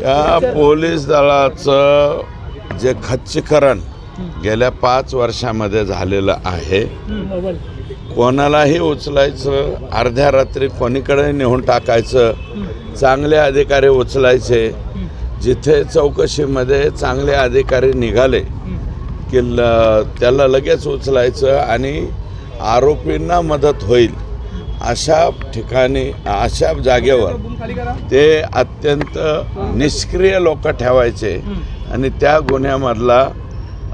या पोलीस दलाचं जे खच्चीकरण गेल्या पाच वर्षामध्ये झालेलं आहे कोणालाही उचलायचं अर्ध्या रात्री कोणीकडे नेऊन टाकायचं चांगले अधिकारी उचलायचे जिथे चौकशीमध्ये चांगले अधिकारी निघाले की ल त्याला लगेच उचलायचं आणि आरोपींना मदत होईल. अशा ठिकाणी अशा जागेवर ते अत्यंत निष्क्रिय लोक ठेवायचे. आणि त्या गुन्ह्यामधला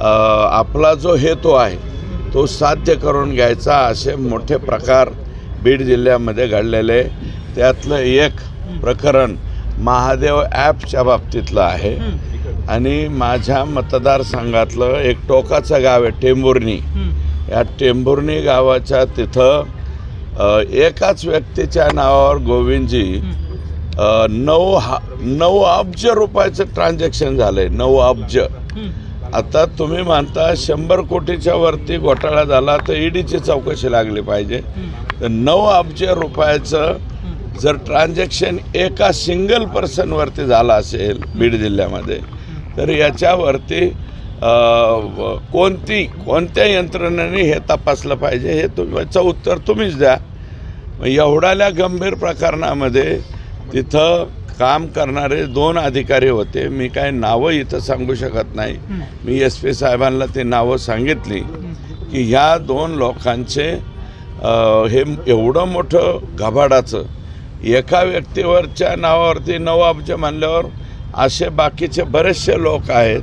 आपला जो हेतू आहे तो साध्य करून घ्यायचा असे मोठे प्रकार बीड जिल्ह्यामध्ये घडलेले. त्यातलं एक प्रकरण महादेव ॲपच्या बाबतीतलं आहे. आणि माझ्या मतदारसंघातलं एक टोकाचं गाव आहे टेंभुर्णी या टेंभुर्णी गावाच्या तिथं एकाच व्यक्तीच्या नावावर गोविंदजी नऊ हा नऊ अब्ज रुपयाचं ट्रान्झॅक्शन झालं आहे नऊ अब्ज. आता तुम्ही म्हणता शंभर कोटीच्या वरती घोटाळा झाला तर ईडीची चौकशी लागली पाहिजे. तर नऊ अब्ज रुपयाचं जर ट्रान्झॅक्शन एका सिंगल पर्सनवरती झालं असेल बीड जिल्ह्यामध्ये तर याच्यावरती कोणती कोणत्या यंत्रणेने हे तपासलं पाहिजे हे तुम्ही उत्तर तुम्हीच द्या. मग एवढ्याल्या गंभीर प्रकरणामध्ये तिथं काम करणारे दोन अधिकारी होते. मी काय नावं इथं सांगू शकत नाही. मी एस पी साहेबांना ती नावं सांगितली की ह्या दोन लोकांचे हे एवढं मोठं घबाडाचं एका व्यक्तीवरच्या नावावरती नऊ अब्ज मानल्यावर असे बाकीचे बरेचसे लोक आहेत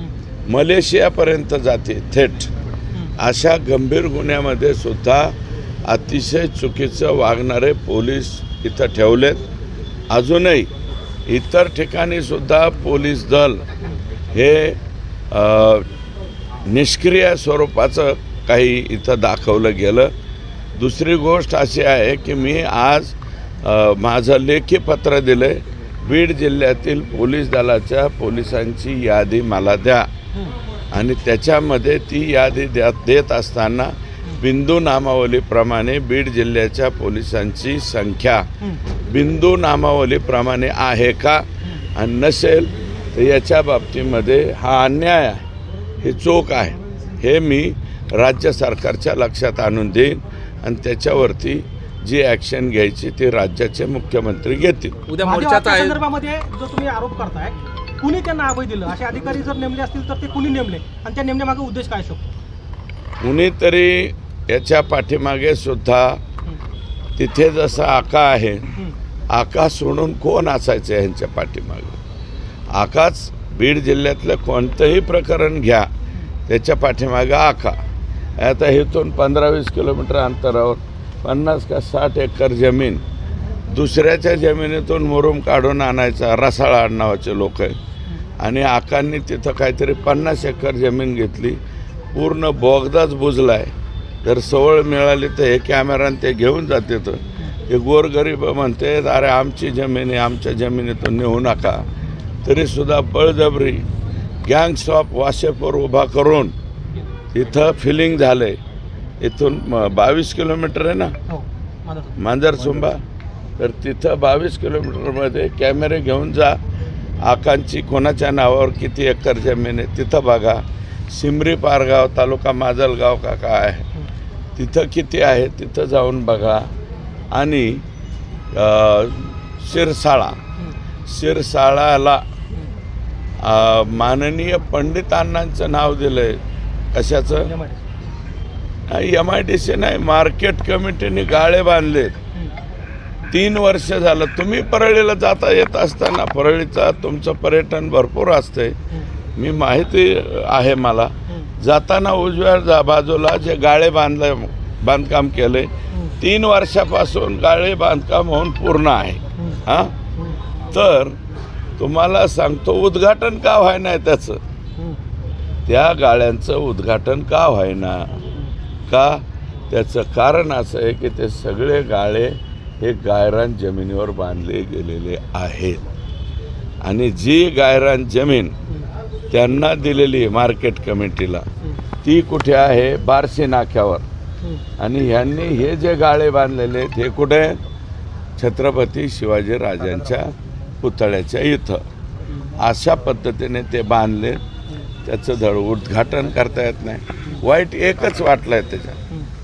मलेशियापर्यंत जाते थेट. अशा गंभीर गुन्ह्यामध्ये सुद्धा अतिशय चुकीचं वागणारे पोलीस इथं ठेवलेत. अजूनही इतर ठिकाणी सुद्धा पोलीस दल हे निष्क्रिय स्वरूपाचं काही इथं दाखवलं गेलं. दुसरी गोष्ट अशी आहे की मी आज माझं लेखी पत्र दिलं आहे बीड जिल्ह्यातील पोलीस दलाच्या पोलिसांची यादी मला द्या. आणि त्याच्यामध्ये ती यादी द्या देत असताना बिंदू नामावलीप्रमाणे बीड जिल्ह्याच्या पोलिसांची संख्या बिंदू नामावलीप्रमाणे आहे का? आणि नसेल तर याच्या बाबतीमध्ये हा अन्याय आहे. हे चोख आहे. हे मी राज्य सरकारच्या लक्षात आणून देईन आणि त्याच्यावरती जी ॲक्शन घ्यायची ती राज्याचे मुख्यमंत्री घेतील. उद्या संदर्भामध्ये जो तुम्ही आरोप करताय कुणी त्यांना अभय दिलं? असे अधिकारी जर नेमले असतील तर ते कुणी नेमले? आणि त्या नेमण्यामागे उद्देश काय शकतो कुणीतरी याच्या पाठीमागे सुद्धा तिथे जसं आका आहे आका सोडून कोण असायचं यांच्या पाठीमागे? आकाच बीड जिल्ह्यातलं कोणतंही प्रकरण घ्या त्याच्या पाठीमागे आका. आता इथून पंधरा वीस किलोमीटर अंतरावर पन्नास का साठ एकर जमीन दुसऱ्याच्या जमिनीतून मुरुम काढून आणायचा रसाळा नावाचे लोक आहेत. आणि आकांनी तिथं काहीतरी पन्नास एकर जमीन घेतली. पूर्ण बोगदाच बुजला आहे जर सवळ मिळाली तर हे कॅमेराने ते घेऊन जाते तर. हे गोरगरीब म्हणते अरे आमची जमीन आहे आमच्या जमिनीतून नेऊ नका. तरीसुद्धा बळजबरी गँग स्टॉप वाशेपूर उभा करून इथं फिलिंग झालं आहे इथून बावीस किलोमीटर आहे ना? हो मांजरसुंबा. तर तिथं बावीस किलोमीटरमध्ये कॅमेरे घेऊन जा. आकांची कोणाच्या नावावर किती एकर जमीन आहे तिथं बघा. सिमरी पारगाव तालुका माजलगाव का काय आहे? तिथं किती आहे तिथं जाऊन बघा. आणि शिरसाळा. शिरसाळाला माननीय पंडितांनांचं नाव दिलं आहे कशाचं एम आय डी सी नाही मार्केट कमिटीने गाळे बांधलेत. तीन वर्ष झालं तुम्ही परळीला जाता येत असताना परळीचा तुमचं पर्यटन भरपूर असतंय. मी माहिती आहे मला. जाताना उजव्या जा बाजूला जे गाळे बांधले बांधकाम केले तीन वर्षापासून गाळे बांधकाम होऊन पूर्ण आहे. हां? तर तुम्हाला सांगतो उद्घाटन का व्हायना आहे त्याचं? त्या गाळ्यांचं उद्घाटन का व्हायना? का? त्याचं कारण असं आहे की ते सगळे गाळे हे गायरान जमिनीवर बांधले गेलेले आहेत. आणि जी गायरान जमीन त्यांना दिलेली आहे मार्केट कमिटीला ती कुठे आहे? बारशी नाक्यावर. आणि ह्यांनी हे जे गाळे बांधलेले आहेत हे कुठे छत्रपती शिवाजी राजांच्या पुतळ्याच्या इथं. अशा पद्धतीने ते बांधले त्याचं धड उद्घाटन करता येत नाही. वाईट एकच वाटलं आहे त्याच्यात.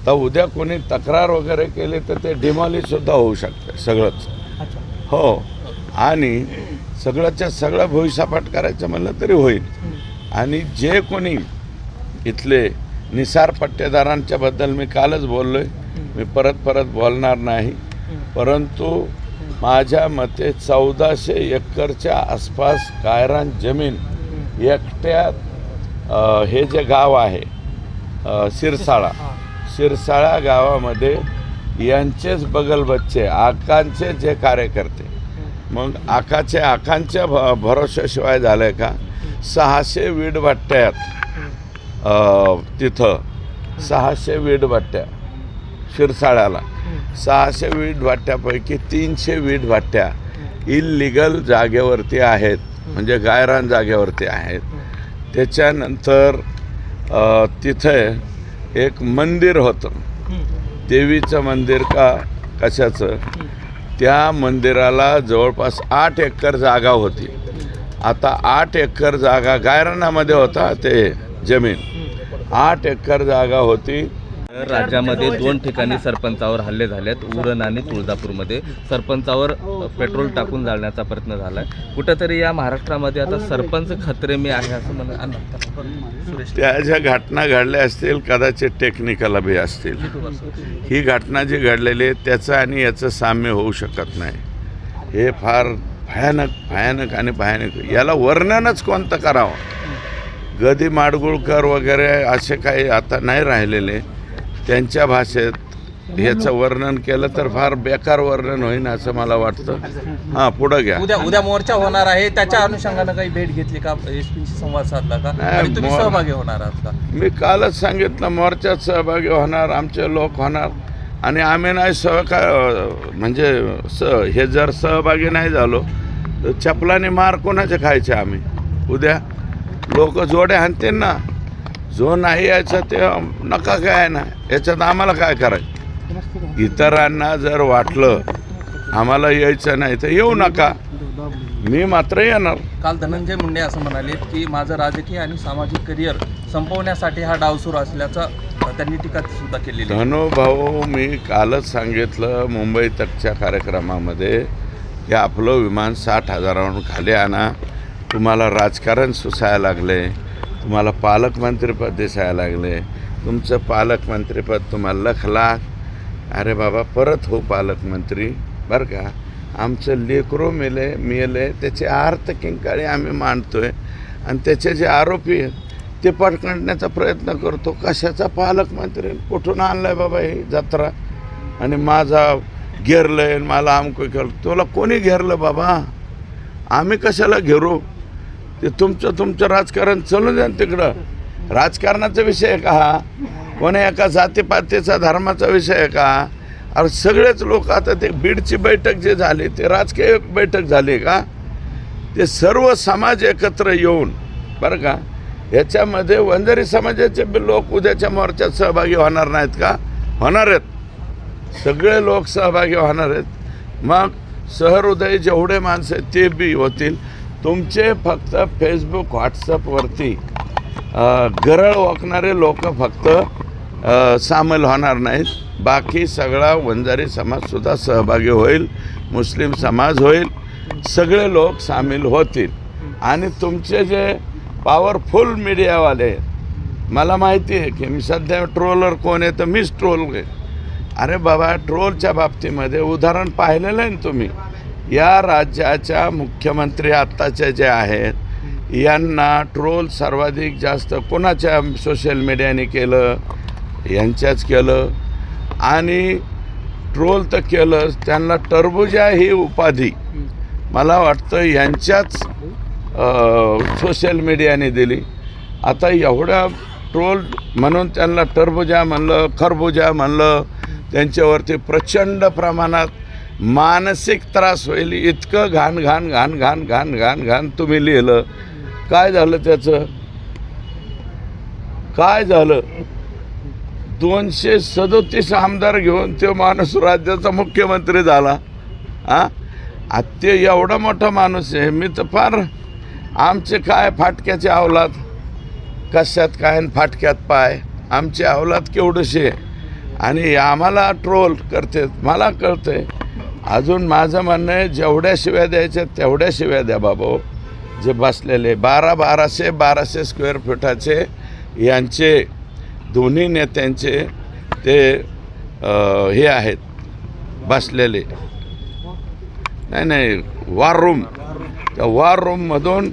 तर उद्या कोणी तक्रार वगैरे केली तर ते डिमॉलिशसुद्धा होऊ शकतं सगळंच हो आणि सगळ्याच्या सगळं भुईसपाट करायचं म्हणलं तरी होईल. आणि जे कोणी इथले निसार पट्टेदारांच्या बद्दल मी कालच बोललो आहे मी परत परत बोलणार नाही. परंतु माझ्या मते चौदाशे एकरच्या आसपास गायरान जमीन. एकट्या हे जे गाव आहे सिरसाळा शिरसाळा गावामध्ये यांचेच बगल बच्चे आकांचे जे कार्यकर्ते. मग आकाचे आकांच्या भ भरोशाशिवाय झालं आहे का? सहाशे वीडभट्ट्यात तिथं. सहाशे वीडभट्ट्या शिरसाळ्याला. सहाशे वीटभट्ट्यापैकी तीनशे वीट इलिगल जागेवरती आहेत. म्हणजे गायरान जागेवरती आहेत. त्याच्यानंतर तिथे एक मंदिर होतं. देवीचं मंदिर का कशाचं? त्या मंदिराला जवळपास आठ एकर जागा होती. आता आठ एकर जागा गायरानामध्ये होता ते जमीन. आठ एकर जागा होती. राज्यामध्ये दोन ठिकाणी सरपंचावर हल्ले झालेत. उरण आणि तुळजापूरमध्ये. सरपंचावर अ, पेट्रोल टाकून जाळण्याचा प्रयत्न झालाय. कुठेतरी या महाराष्ट्रामध्ये आता सरपंच खतरे मी आहे असं म्हणा सुरेश त्या ज्या घटना घडल्या असतील कदाचित टेक्निकल बी असतील. ही घटना जी घडलेली आहे त्याचं आणि याचं साम्य होऊ शकत नाही. हे फार भयानक भयानक आणि भयानक. याला वर्णनच कोणतं करावं? गदी माडगुळकर वगैरे असे काही आता नाही राहिलेले. त्यांच्या भाषेत ह्याचं वर्णन केलं तर फार बेकार वर्णन होईन असं मला वाटतं. हां पुढं घ्या. उद्या उद्या मोर्चा होणार आहे. त्याच्या अनुषंगानं काही भेट घेतली का? एस संवाद साधला का? आणि तुम्ही मोर- सहभागी होणार आहात का? मी कालच सांगितलं मोर्चात सहभागी होणार आमचे लोक होणार. आणि आम्ही नाही सहका म्हणजे स हे जर सहभागी नाही झालो तर चपलाने मार कोणाचे खायचे आम्ही? उद्या लोक जोडे हाणतील ना. जो नाही यायचं ते नका काय ना याच्यात आम्हाला काय करायचं? इतरांना जर वाटलं आम्हाला यायचं नाही तर येऊ नका. मी मात्र येणार. काल धनंजय मुंडे असं म्हणाले की माझं राजकीय आणि सामाजिक करिअर संपवण्यासाठी हा डाव सुरू असल्याचं त्यांनी टीका सुद्धा आहे. धनुभाऊ मी कालच सांगितलं मुंबई तकच्या कार्यक्रमामध्ये की आपलं विमान साठ हजारावरून खाली आणा. तुम्हाला राजकारण सुसायला लागले. तुम्हाला पालकमंत्रीपद दिसायला लागले. तुमचं पालकमंत्रीपद तुम्हाला लखलाख अरे बाबा परत हो पालकमंत्री बरं का? आमचं लेकरो मेले मेले त्याचे अर्थ किंकाळी आम्ही मांडतोय. आणि त्याचे जे आरोपी आहेत ते पटकंडण्याचा प्रयत्न करतो. कशाचा पालकमंत्री कुठून आणलाय बाबा ही जत्रा? आणि माझा घेरलंय आहे मला आमकं केलं तुला कोणी घेरलं बाबा? आम्ही कशाला घेरू? ते तुमचं तुमचं राजकारण चालू द्या तिकडं. राजकारणाचा विषय आहे का हा? कोणी एका जातीपातीचा धर्माचा विषय आहे का? अरे सगळेच लोक आता ते बीडची बैठक जे झाली ते राजकीय बैठक झाली का? ते सर्व समाज एकत्र येऊन बरं का? याच्यामध्ये वंजारी समाजाचे लोक उद्याच्या मोर्चात सहभागी होणार नाहीत का? होणार आहेत. सगळे लोक सहभागी होणार आहेत. मग सहृदय जेवढे माणसं आहेत ते बी होतील. तुमचे फक्त फेसबुक व्हॉट्सअपवरती गरळ ओकणारे लोक फक्त सामील होणार नाहीत. बाकी सगळा वंजारी समाजसुद्धा सहभागी होईल मुस्लिम समाज होईल सगळे लोक सामील होतील. आणि तुमचे जे पॉवरफुल मीडियावाले आहेत मला माहिती आहे की मी सध्या ट्रोलर कोण आहे तर मीच ट्रोल आहे. अरे बाबा ट्रोलच्या बाबतीमध्ये उदाहरण पाहिलेलं आहे ना तुम्ही? या राज्याच्या मुख्यमंत्री आत्ताचे जे आहेत यांना ट्रोल सर्वाधिक जास्त कोणाच्या सोशल मीडियाने केलं? यांच्याच केलं. आणि ट्रोल तर केलंच त्यांना टरबुजा ही उपाधी. मला वाटतं यांच्याच सोशल मीडियाने दिली. आता एवढ्या ट्रोल म्हणून त्यांना टरबुजा म्हणलं खरबुजा म्हणलं त्यांच्यावरती प्रचंड प्रमाणात मानसिक त्रास होईल. इतकं घाण घाण घाण घाण घाण घाण घाण तुम्ही लिहिलं. काय झालं त्याचं? काय झालं? दोनशे सदोतीस आमदार घेऊन तो माणूस राज्याचा मुख्यमंत्री झाला. हा आ ते एवढा मोठा माणूस आहे. मी तर फार आमचे काय फाटक्याचे अवलाद? कशात काय फाटक्यात पाय? आमचे अवलाद केवढंशी? आहे आणि आम्हाला ट्रोल करते. मला कळतंय. अजून माझं म्हणणं आहे जेवढ्या शिव्या द्यायच्या तेवढ्या शिव्या द्या बाबा. जे बसलेले बारा बाराशे बाराशे स्क्वेअर फुटाचे यांचे दोन्ही नेत्यांचे ते हे आहेत बसलेले. नाही नाही वॉर रूम त्या वॉर रूममधून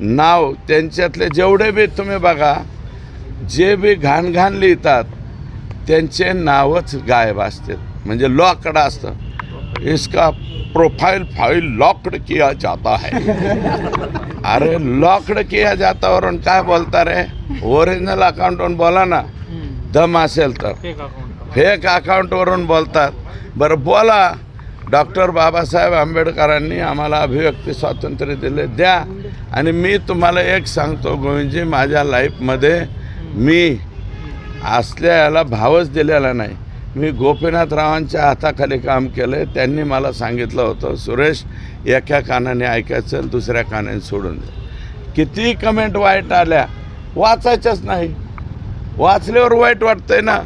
नाव त्यांच्यातले जेवढे बी तुम्ही बघा जे बी घाण घाण लिहितात त्यांचे नावच गायब असतात. म्हणजे लॉकडं असतं इसका प्रोफाइल फाइल लॉकड किया जाता है। अरे लॉकड किया जाता वरून काय बोलता रे ओरिजिनल अकाउंटवरून बोला ना दम असेल तर फेक अकाउंटवरून बोलतात बरं बोला डॉक्टर बाबासाहेब आंबेडकरांनी आम्हाला अभिव्यक्ती स्वातंत्र्य दिले द्या। आणि मी तुम्हाला एक सांगतो गोविंदजी माझ्या लाईफमध्ये मी असल्या याला भावच दिलेला नाही. मी गोपीनाथरावांच्या हाताखाली काम केलं त्यांनी मला सांगितलं होतं सुरेश एका कानाने ऐकायचं दुसऱ्या कानाने सोडून द्या किती कमेंट वाईट आल्या. वाचायच्याच नाही. वाचल्यावर वाईट वाटतंय ना.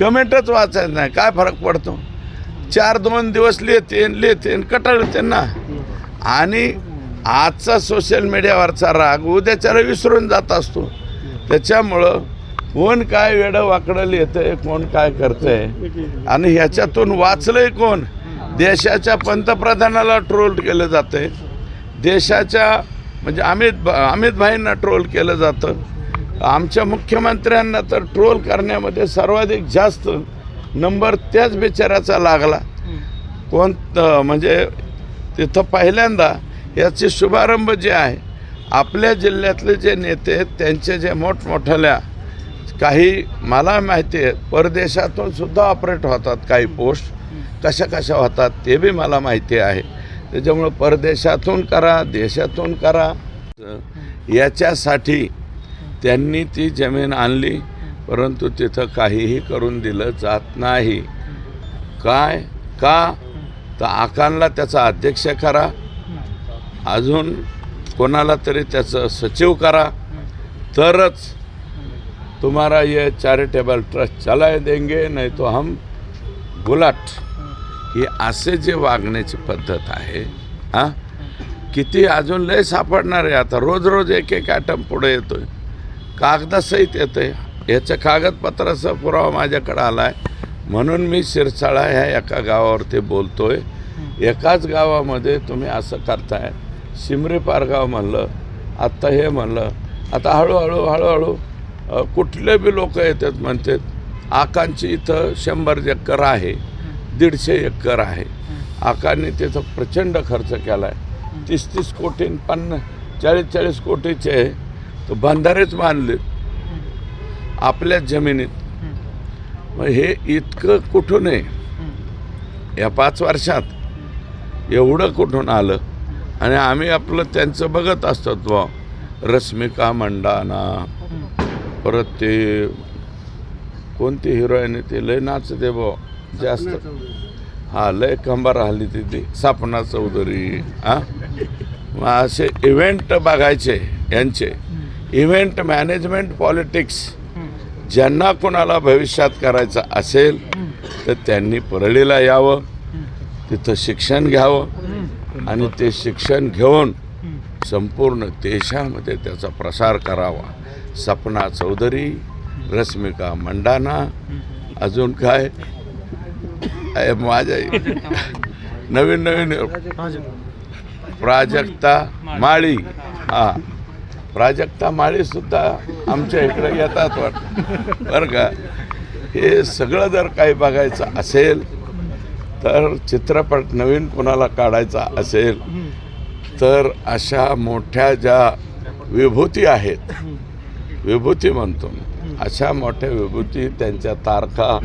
कमेंटच वाचायचं नाही. काय फरक पडतो? चार दोन दिवस लिहिते लिहिते कटाळते ना. आणि आजचा सोशल मीडियावरचा राग उद्याच्याला विसरून जात असतो. त्याच्यामुळं कोण काय वेडं वाकडं लिहितंय कोण काय करतंय? आणि ह्याच्यातून वाचलंय कोण? देशाच्या पंतप्रधानाला ट्रोल केलं जातंय. देशाच्या म्हणजे अमित अमित भाईंना ट्रोल केलं जातं. आमच्या मुख्यमंत्र्यांना तर ट्रोल करण्यामध्ये सर्वाधिक जास्त नंबर त्याच बिचाऱ्याचा लागला. कोण म्हणजे तिथं पहिल्यांदा याचे शुभारंभ जे आहे आपल्या जिल्ह्यातले जे नेते आहेत त्यांचे जे मोठमोठ्याल्या काही मला माहिती आहे परदेशातून सुद्धा ऑपरेट होतात काही पोस्ट कशा कशा होतात ते बी मला माहिती आहे. त्याच्यामुळं परदेशातून करा देशातून करा. याच्यासाठी त्यांनी ती जमीन आणली परंतु तिथं काहीही करून दिलं जात नाही. काय? का? तर आकांला त्याचा अध्यक्ष करा. अजून कोणाला तरी त्याचं सचिव करा. तरच तुम्हारा ये चॅरिटेबल ट्रस्ट चलाय देंगे नाही तो हम गुलाट ही असे जे वागण्याची पद्धत आहे हां? किती अजून लय सापडणार आहे आता? रोज रोज एक एक ॲटम पुढे येतोय. कागदासहित येतोय. याचं कागदपत्राचा पुरावा माझ्याकडं आला आहे म्हणून मी शिरसाळा ह्या एका गावावरती बोलतो आहे एकाच गावामध्ये तुम्ही असं करताय. शिमरी पारगाव म्हणलं आत्ता हे म्हणलं आता हळूहळू हळूहळू कुठले बी लोक येतात म्हणतात आकांची इथं शंभर एकर आहे दीडशे एकर आहे. आकांनी तिथं प्रचंड खर्च केला आहे तीस तीस कोटी पन्नास चाळीस चाळीस कोटीचे तर बंधारेच बांधलेत. आपल्याच जमिनीत. मग हे इतकं कुठून आहे? या पाच वर्षात एवढं कुठून आलं? आणि आम्ही आपलं त्यांचं बघत असतो रश्मिका मंडाना. परत ते कोणती हिरोईन आहे ते लय नाचते बा जास्त. हा लय कंबार हल्ली तिथे सपना चौधरी हा? मग असे इव्हेंट बघायचे यांचे. इव्हेंट मॅनेजमेंट पॉलिटिक्स ज्यांना कोणाला भविष्यात करायचं असेल तर त्यांनी परळीला यावं. तिथं शिक्षण घ्यावं. आणि ते शिक्षण घेऊन संपूर्ण देशामध्ये त्याचा प्रसार करावा. सपना चौधरी रश्मिका मंडाना अजून काय? माझ्या नवीन नवीन प्राजक्ता माळी. हा. प्राजक्ता माळीसुद्धा आमच्या इकडे येतात वाट. बरं का? हे सगळं जर काही बघायचं असेल तर चित्रपट नवीन कुणाला काढायचा असेल तर अशा मोठ्या ज्या विभूती आहेत विभूती म्हणतो अशा मोठ्या विभूती त्यांच्या तारखा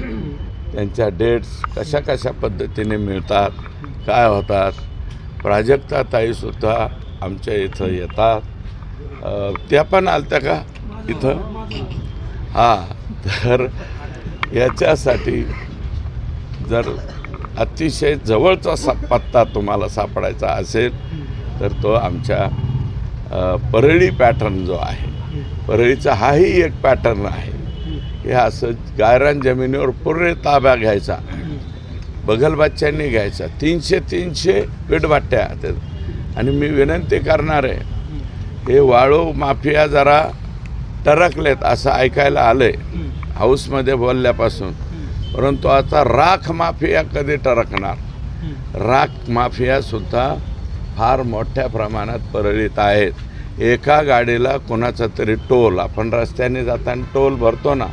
त्यांच्या डेट्स कशा कशा पद्धतीने मिळतात काय होतात प्राजक्ता ताईसुद्धा आमच्या इथं येतात. त्या पण आलत्या का इथं? हां तर याच्यासाठी जर अतिशय जवळचा सा पत्ता तुम्हाला सापडायचा असेल तर तो आमच्या परळी पॅटर्न जो आहे परळीचा हाही एक पॅटर्न आहे. हे असं गायरान जमिनीवर पूर्ण ताब्या घ्यायचा. बगलबाच्यांनी घ्यायचा. तीनशे तीनशे पीठभाट्या त्यात आणि मी विनंती करणार आहे हे वाळू माफिया जरा टरकलेत असं ऐकायला आलं आहे हाऊसमध्ये बोलल्यापासून. परंतु आता राख माफिया कधी टरकणार? राख माफियासुद्धा फार मोठ्या प्रमाणात परळीत आहेत. एका गाडीला कोणाचा तरी टोल आपण रस्त्याने जाताना टोल भरतो ना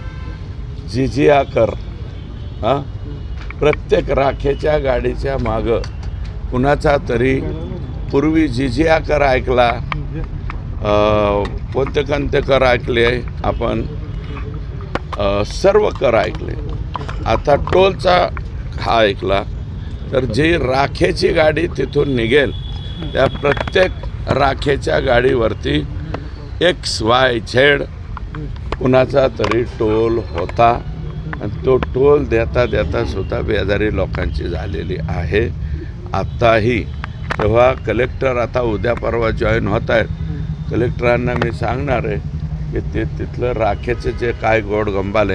जिजिया कर हां? प्रत्येक राखेच्या गाडीच्या मागं कुणाचा तरी पूर्वी जिजिया कर ऐकला अ, कोणते कोणते कर ऐकले आपण सर्व कर ऐकले. आता टोलचा हा ऐकला तर जी राखेची गाडी तिथून निघेल त्या प्रत्येक राखेच्या गाडीवरती एक्स वाय झेड कुणाचा तरी टोल होता. आणि तो टोल देता देता सुद्धा बेजारी लोकांची झालेली आहे. आत्ताही तेव्हा कलेक्टर आता उद्या परवा जॉईन होत आहेत. कलेक्टरांना मी सांगणार आहे की ते तिथलं राखेचं जे काय गोड गंबाल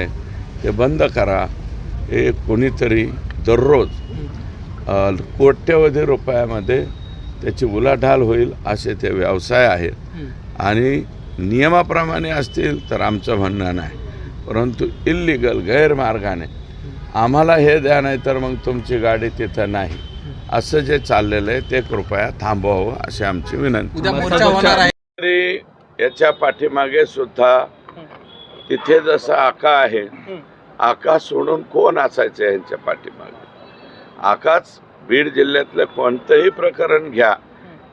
ते बंद करा. हे कोणीतरी दररोज कोट्यवधी रुपयामध्ये त्याची उलाढाल होईल असे ते व्यवसाय आहेत. आणि नियमाप्रमाणे असतील तर आमचं म्हणणं नाही. परंतु इल्लिगल गैरमार्गाने आम्हाला हे द्या नाही तर मग तुमची गाडी तिथं नाही. असं जे चाललेलं आहे ते कृपया थांबवावं अशी आमची विनंती. याच्या पाठीमागे सुद्धा तिथे जसं आका आहे आका सोडून कोण असायचं यांच्या पाठीमागे? आकाच बीड जिल्ह्यातलं कोणतंही प्रकरण घ्या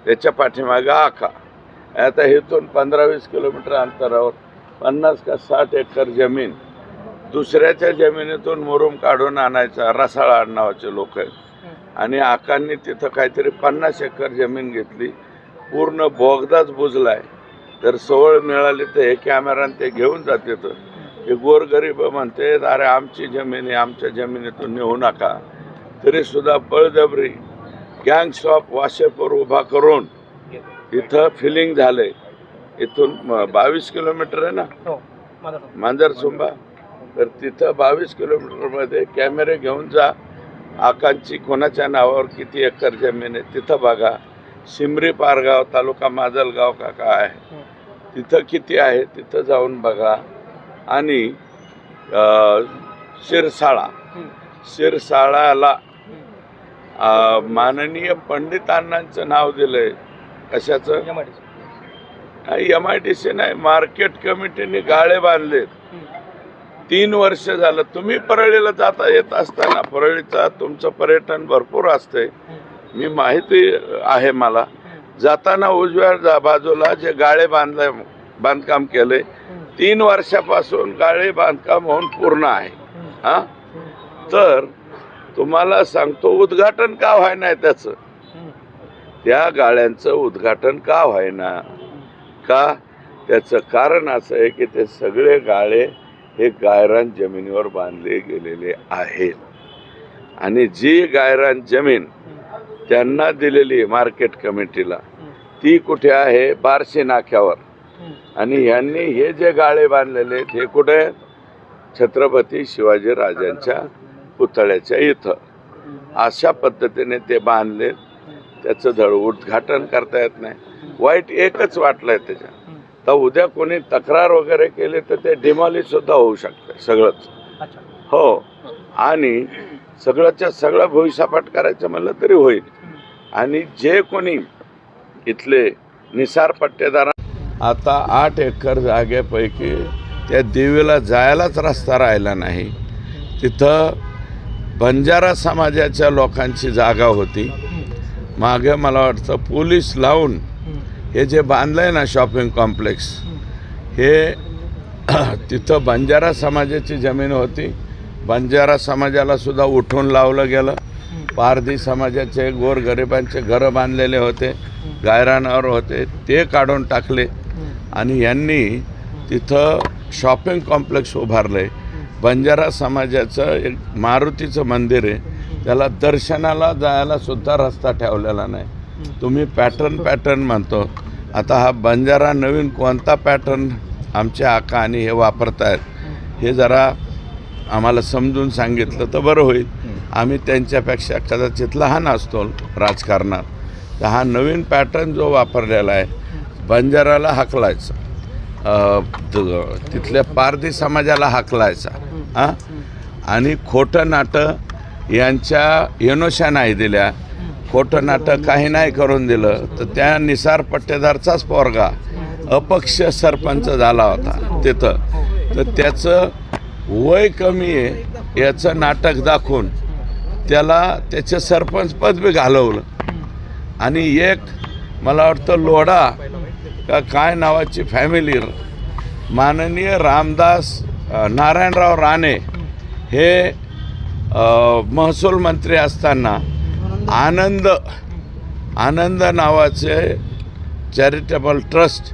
त्याच्या पाठीमागं आखा. आता इथून पंधरा वीस किलोमीटर अंतरावर पन्नास का साठ एकर जमीन दुसऱ्याच्या जमिनीतून मुरुम काढून आणायचा रसाळा नावाचे लोक आहेत. आणि आकांनी तिथं काहीतरी पन्नास एकर जमीन घेतली पूर्ण बोगदाच बुजलाय. तर सवळ मिळाली तर हे कॅमेरान ते घेऊन जाते तर. हे गोरगरीब म्हणते अरे आमची जमीन आहे आमच्या जमिनीतून नेऊ नका. तरी सुद्धा बळजबरी गँग्स ऑफ वाशेपूर उभा करून इथं फिलिंग झालंय. इथून बावीस किलोमीटर आहे ना? हो माझा तो. मांजरसुंबा तर तिथं बावीस किलोमीटरमध्ये कॅमेरे घेऊन जा. आकांची कोणाच्या नावावर किती एकर जमीन आहे तिथं बघा. सिमरी पारगाव तालुका माजलगाव का काय आहे? तिथं किती आहे तिथं जाऊन बघा. आणि शिरसाळा. शिरसाळाला माननीय पंडित अण्णांचं नाव दिलंय. कशाचं? MIDC. M I T C नाही मार्केट कमिटीने गाळे बांधलेत. तीन वर्ष झालं. तुम्ही परळीला जाता येत असताना परळीचा तुमचं पर्यटन भरपूर असते मी माहिती आहे मला. जाताना उजव्या जा- बाजूला जे गाळे बांधले बांधकाम केले तीन वर्षापासून गाळे बांधकाम होऊन पूर्ण आहे. हा? तर तुम्हाला सांगतो उद्घाटन का व्हायना त्याचं? त्या गाळ्यांचं उद्घाटन का व्हायना? का? त्याचं कारण असं आहे की ते सगळे गाळे हे गायरान जमिनीवर बांधले गेलेले आहेत. आणि जी गायरान जमीन त्यांना दिलेली आहे मार्केट कमिटीला ती कुठे आहे? बारशे नाक्यावर. आणि ह्यांनी हे जे गाळे बांधलेले आहेत हे कुठे? छत्रपती शिवाजी राजांच्या पुतळ्याच्या इथं. अशा पद्धतीने ते बांधले. त्याचं धड उद्घाटन करता येत नाही. वाईट एकच वाटलंय त्याच्या तर उद्या कोणी तक्रार वगैरे केली तर ते डिमॉलिश सुद्धा होऊ शकतं सगळंच. हो. आणि सगळ्याच्या सगळं भविष्यपाठ करायचं म्हणलं तरी होईल. आणि जे कोणी इथले निसार पट्टेदार आता आठ एकर जागेपैकी त्या देवीला जायलाच रस्ता राहिला नाही. तिथं बंजारा समाजाच्या लोकांची जागा होती. मागे मला वाटतं पोलीस लावून हे जे बांधलं आहे ना शॉपिंग कॉम्प्लेक्स हे तिथं बंजारा समाजाची जमीन होती. बंजारा समाजाला सुद्धा उठून लावलं गेलं. पारधी समाजाचे गोरगरिबांचे घरं बांधलेले होते. गायरानावर होते. ते काढून टाकले. आणि यांनी तिथं शॉपिंग कॉम्प्लेक्स उभारलं आहे बंजारा समाजाचं एक मारुतीचं मंदिर आहे. त्याला दर्शनाला जायला सुद्धा रस्ता ठेवलेला नाही. तुम्ही पॅटर्न पॅटर्न म्हणतो. आता हा बंजारा नवीन कोणता पॅटर्न आमच्या आका आणि हे वापरतायत हे जरा आम्हाला समजून सांगितलं तर बरं होईल. आम्ही त्यांच्यापेक्षा कदाचित लहान असतो राजकारणात. तर हा नवीन पॅटर्न जो वापरलेला आहे बंजाराला हाकलायचा. तिथल्या पारधी समाजाला हाकलायचा. हां? आणि खोटं नाटं यांच्या येनोशा नाही दिल्या. खोटं नाटं काही नाही करून दिलं. तर त्या निसार पट्टेदारचाच पोरगा अपक्ष सरपंच झाला होता तिथं. तर त्याचं वय कमी आहे. याचं नाटक दाखवून त्याला त्याचे सरपंचपद बी घालवलं. आणि एक मला वाटतं लोढा का काय नावाची फॅमिली माननीय रामदास नारायणराव राणे हे महसूल मंत्री असताना आनंद आनंद नावाचे चॅरिटेबल ट्रस्ट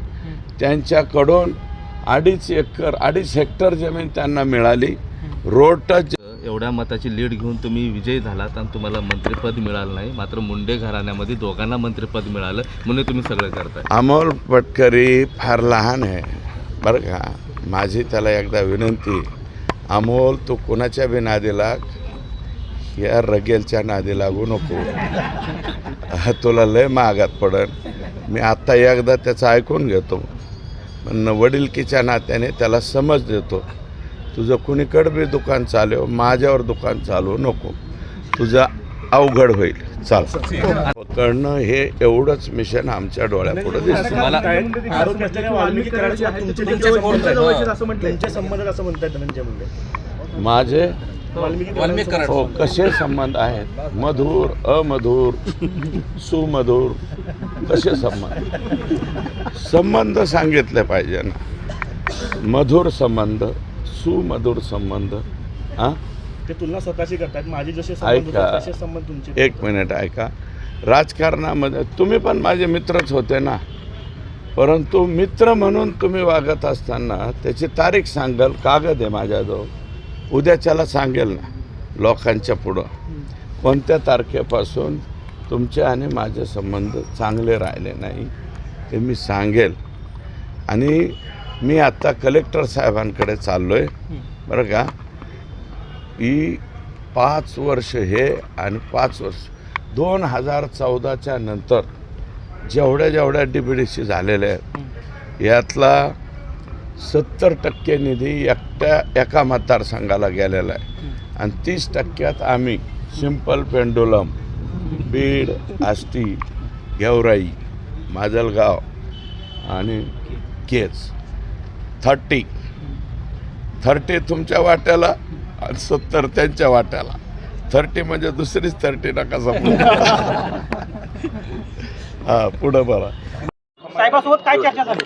त्यांच्याकडून अडीच एकर अडीच हेक्टर जमीन त्यांना मिळाली. रोड टच एवढ्या मताची लीड घेऊन तुम्ही विजयी झालात आणि तुम्हाला मंत्रिपद मिळालं नाही. मात्र मुंडे घराण्यामध्ये दोघांना मंत्रिपद मिळालं. म्हणून तुम्ही सगळं करताय. अमोल पटकरी फार लहान आहे बरं का? माझी त्याला एकदा विनंती अमोल तू कुणाच्या बी नादी लाग. या रगेलच्या नादी लागू नको. तुला लय महागात पडन. मी आत्ता एकदा त्याचं ऐकून घेतो. पण वडिलकीच्या नात्याने त्याला समज देतो. तुझं कुणीकडं बी दुकान चालव माझ्यावर दुकान चालवू नको. तुझं अवघड होईल. चाल. पकडणं हे एवढंच मिशन आमच्या डोळ्यापुढे दिसतं. मुंडे. माझे हो कसे संबंध आहेत? मधुर अमधुर सुमधुर कसे संबंध? संबंध सांगितले पाहिजे ना. मधुर संबंध सुमधुर संबंध हां? ते तुलना स्वतःशी करतात माझे जसे संबंध ऐका. होते तसे संबंध तुमचे. एक मिनिट ऐका. राजकारणामध्ये तुम्ही पण माझे मित्रच होते ना. परंतु मित्र म्हणून तुम्ही वागत असताना त्याची तारीख सांगाल कागद आहे माझ्याजवळ. उद्याच्याला सांगेल ना लोकांच्या पुढं. कोणत्या तारखेपासून तुमचे आणि माझे संबंध चांगले राहिले नाही ते मी सांगेल. आणि मी आत्ता कलेक्टर साहेबांकडे चाललो आहे बरं का? ही पाच वर्ष हे आणि पाच वर्ष. दोन हजार चौदाच्या नंतर जेवढ्या जेवढ्या डी बी डी सी झालेल्या आहेत यातला सत्तर टक्के निधी एकट्या एका मतदारसंघाला गेलेला आहे. आणि तीस टक्क्यात आम्ही सिंपल पेंडुलम बीड आष्टी गेवराई माजलगाव आणि केच थर्टी. थर्टी तुमच्या वाट्याला आणि सत्तर त्यांच्या वाट्याला. थर्टी म्हणजे दुसरीच थर्टी नका समजू हा पुढं बघा. साहेबासोबत काय चर्चा झाली?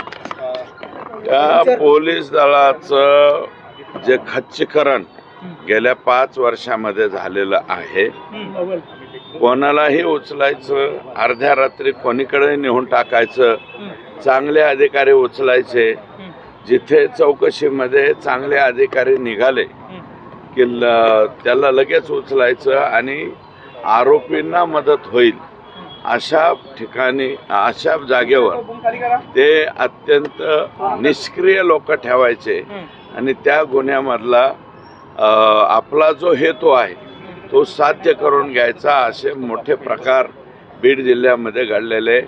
त्या पोलीस दलाचं जे खच्चीकरण गेल्या पाच वर्षामध्ये झालेलं आहे कोणालाही उचलायचं अर्ध्या रात्री कोणीकडे नेऊन टाकायचं चांगले अधिकारी उचलायचे जिथे चौकशीमध्ये चांगले अधिकारी निघाले की त्याला लगेच उचलायचं आणि आरोपींना मदत होईल अशा ठिकाणी अशा जागेवर ते अत्यंत निष्क्रिय लोक ठेवायचे आणि त्या गुन्ह्यामधला आपला जो हेतू आहे तो साध्य करून घ्यायचा असे मोठे प्रकार बीड जिल्ह्यामध्ये घडलेले.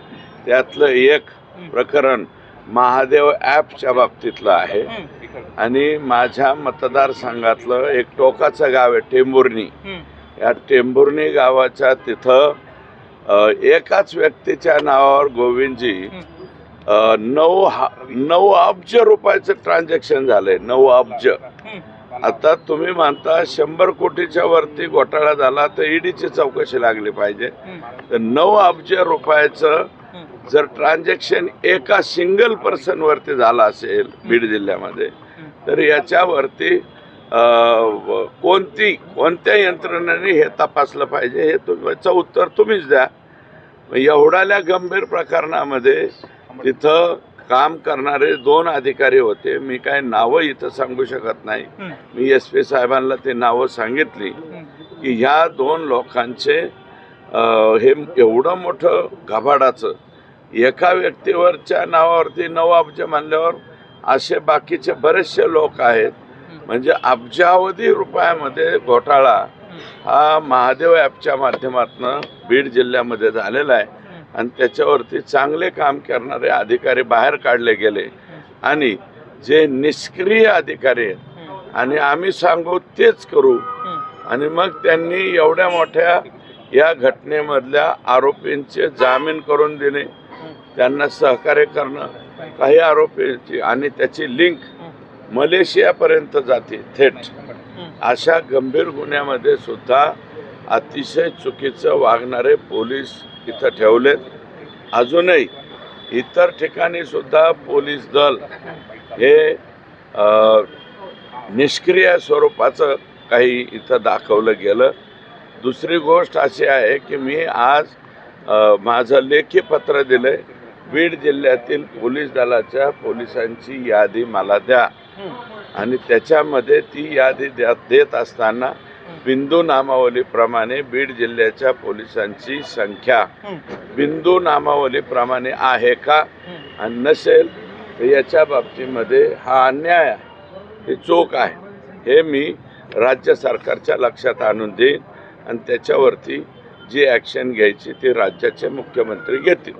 त्यातलं एक प्रकरण महादेव ॲपच्या बाबतीतलं आहे. आणि माझ्या मतदारसंघातलं एक टोकाचं गाव आहे टेंभुर्णी या टेंभुर्णी गावाच्या तिथं एकाच व्यक्तीच्या नावावर गोविंदजी नऊ नऊ अब्ज रुपयाचं ट्रान्झॅक्शन झालंय नऊ अब्ज. आता तुम्ही म्हणता शंभर कोटीच्या वरती घोटाळा झाला तर ईडीची चौकशी लागली पाहिजे. तर नऊ अब्ज रुपयाचं जर ट्रान्झॅक्शन एका सिंगल पर्सन वरती झाला असेल बीड जिल्ह्यामध्ये तर याच्यावरती कोणती कोणत्या यंत्रणेने हे तपासलं पाहिजे हे तुमचं उत्तर तुम्हीच द्या. एवढ्याल्या गंभीर प्रकरणामध्ये तिथं काम करणारे दोन अधिकारी होते. मी काय नावं इथं सांगू शकत नाही. मी एस पी साहेबांना ते नावं सांगितली की ह्या दोन लोकांचे हे एवढं मोठं घबाडाचं एका व्यक्तीवरच्या नावावरती नऊ अब्ज मानल्यावर असे बाकीचे बरेचसे लोक आहेत. म्हणजे अब्जावधी रुपयामध्ये घोटाळा हा महादेव ॲपच्या माध्यमातून बीड जिल्ह्यामध्ये झालेला आहे. आणि त्याच्यावरती चांगले काम करणारे अधिकारी बाहेर काढले गेले. आणि जे निष्क्रिय अधिकारी आहेत. आणि आम्ही सांगू तेच करू. आणि मग त्यांनी एवढ्या मोठ्या या घटनेमधल्या आरोपींचे जामीन करून देणे त्यांना सहकार्य करणं काही आरोपींची आणि त्याची लिंक मलेशियापर्यंत जाते थेट. अशा गंभीर गुन्ह्यामध्ये सुद्धा अतिशय चुकीचं वागणारे पोलीस इथं ठेवलेत. अजूनही इतर ठिकाणी सुद्धा पोलीस दल हे निष्क्रिय स्वरूपाचं काही इथं दाखवलं गेलं. दुसरी गोष्ट अशी आहे की मी आज माझं लेखी पत्र आहे बीड जिल्ह्यातील पोलीस दलाच्या पोलिसांची यादी मला द्या. आणि त्याच्यामध्ये ती यादी द्या देत असताना बिंदू नामावलीप्रमाणे बीड जिल्ह्याच्या पोलिसांची संख्या बिंदू नामावलीप्रमाणे आहे का? आणि नसेल तर याच्या बाबतीमध्ये हा अन्याय आहे. हे चूक आहे. हे मी राज्य सरकारच्या लक्षात आणून देईन आणि त्याच्यावरती जी ॲक्शन घ्यायची ती राज्याचे मुख्यमंत्री घेतील.